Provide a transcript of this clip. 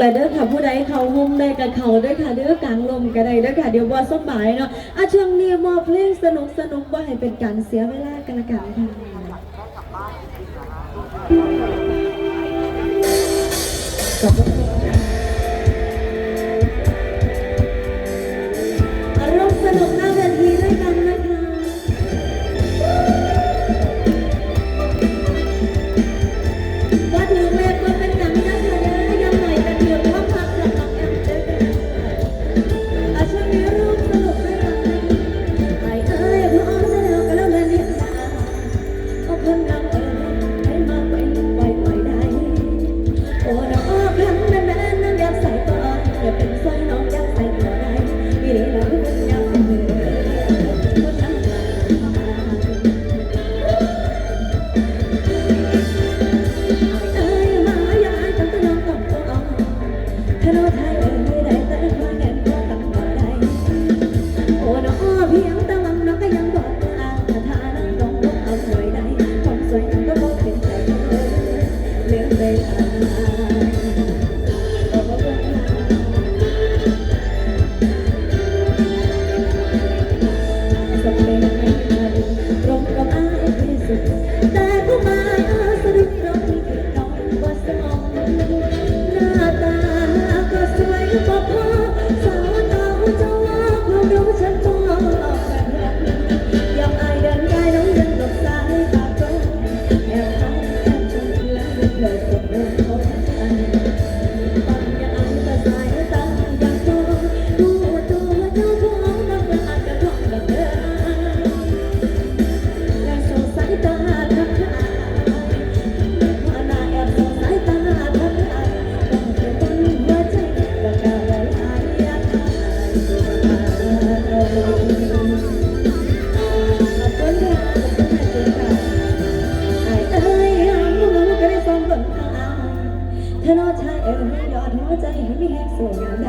และเด้อค่ะผู้ใดเขามุมได้กับเขาด้วยค่ะเด้อกลางลมก็ได้ด้วยค่ะเดี๋ยวว่าสบายเนาะอะช่วงนี้มอบเพลงสนุกสนุกว่าให้เป็นการเสียเวลากันละกันค่ะขอบ เวลา ถ้นโนชายเอวให้ยอดหัวใจให้มีแหกสวยงานใด